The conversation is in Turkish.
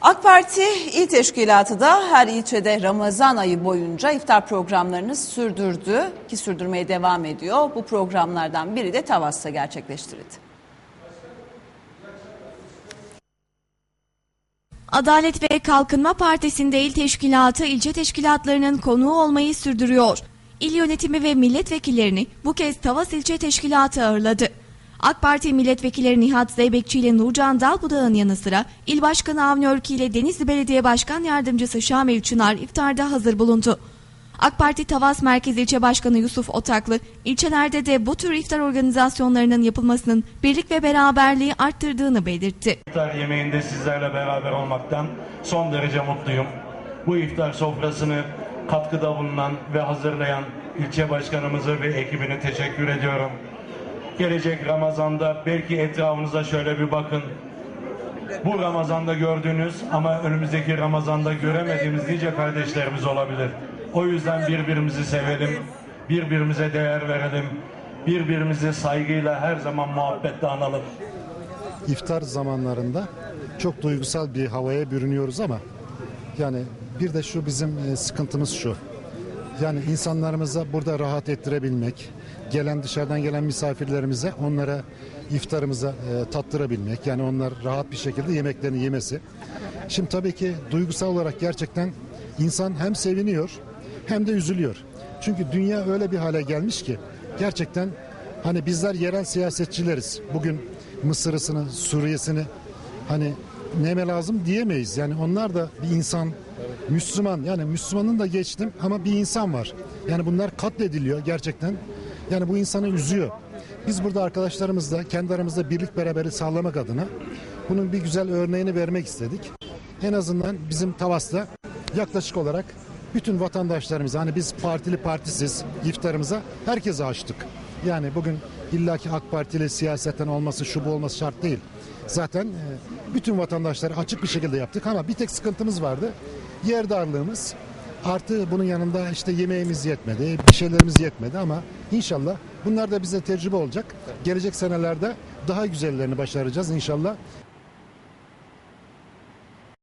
AK Parti İl Teşkilatı da her ilçede Ramazan ayı boyunca iftar programlarını sürdürdü ki sürdürmeye devam ediyor. Bu programlardan biri de Tavas'ta gerçekleştirildi. Adalet ve Kalkınma Partisi'nde il teşkilatı ilçe teşkilatlarının konuğu olmayı sürdürüyor. İl yönetimi ve milletvekillerini bu kez Tavas ilçe teşkilatı ağırladı. AK Parti milletvekilleri Nihat Zeybekçi ile Nurcan Dalbudağ'ın yanı sıra İl Başkanı Avni Örki ile Denizli Belediye Başkan Yardımcısı Şamil Çınar iftarda hazır bulundu. AK Parti Tavas Merkez İlçe Başkanı Yusuf Otaklı, ilçelerde de bu tür iftar organizasyonlarının yapılmasının birlik ve beraberliği arttırdığını belirtti. İftar yemeğinde sizlerle beraber olmaktan son derece mutluyum. Bu iftar sofrasını katkıda bulunan ve hazırlayan ilçe başkanımızı ve ekibine teşekkür ediyorum. Gelecek Ramazan'da belki etrafınıza şöyle bir bakın. Bu Ramazan'da gördüğünüz ama önümüzdeki Ramazan'da göremediğimiz nice kardeşlerimiz olabilir. O yüzden birbirimizi sevelim, birbirimize değer verelim, birbirimizi saygıyla her zaman muhabbetle analım. iftar zamanlarında çok duygusal bir havaya bürünüyoruz ama yani bir de şu bizim e, sıkıntımız şu. Yani insanlarımıza burada rahat ettirebilmek, gelen dışarıdan gelen misafirlerimize onlara iftarımıza e, tattırabilmek. Yani onlar rahat bir şekilde yemeklerini yemesi. Şimdi tabii ki duygusal olarak gerçekten insan hem seviniyor hem de üzülüyor. Çünkü dünya öyle bir hale gelmiş ki gerçekten hani bizler yerel siyasetçileriz. Bugün Mısır'ısını, Suriye'sini hani neme lazım diyemeyiz. Yani onlar da bir insan, Müslüman. Yani Müslümanın da geçtim ama bir insan var. Yani bunlar katlediliyor gerçekten. Yani bu insanı üzüyor. Biz burada arkadaşlarımızla kendi aramızda birlik beraberi sağlamak adına bunun bir güzel örneğini vermek istedik. En azından bizim Tavas'ta yaklaşık olarak bütün vatandaşlarımıza hani biz partili partisiz iftarımıza herkese açtık. Yani bugün illaki AK Partili siyasetten olması şu bu olması şart değil. Zaten e, bütün vatandaşları açık bir şekilde yaptık ama bir tek sıkıntımız vardı. Yer darlığımız artı bunun yanında işte yemeğimiz yetmedi, bir şeylerimiz yetmedi ama inşallah bunlar da bize tecrübe olacak. Gelecek senelerde daha güzellerini başaracağız inşallah.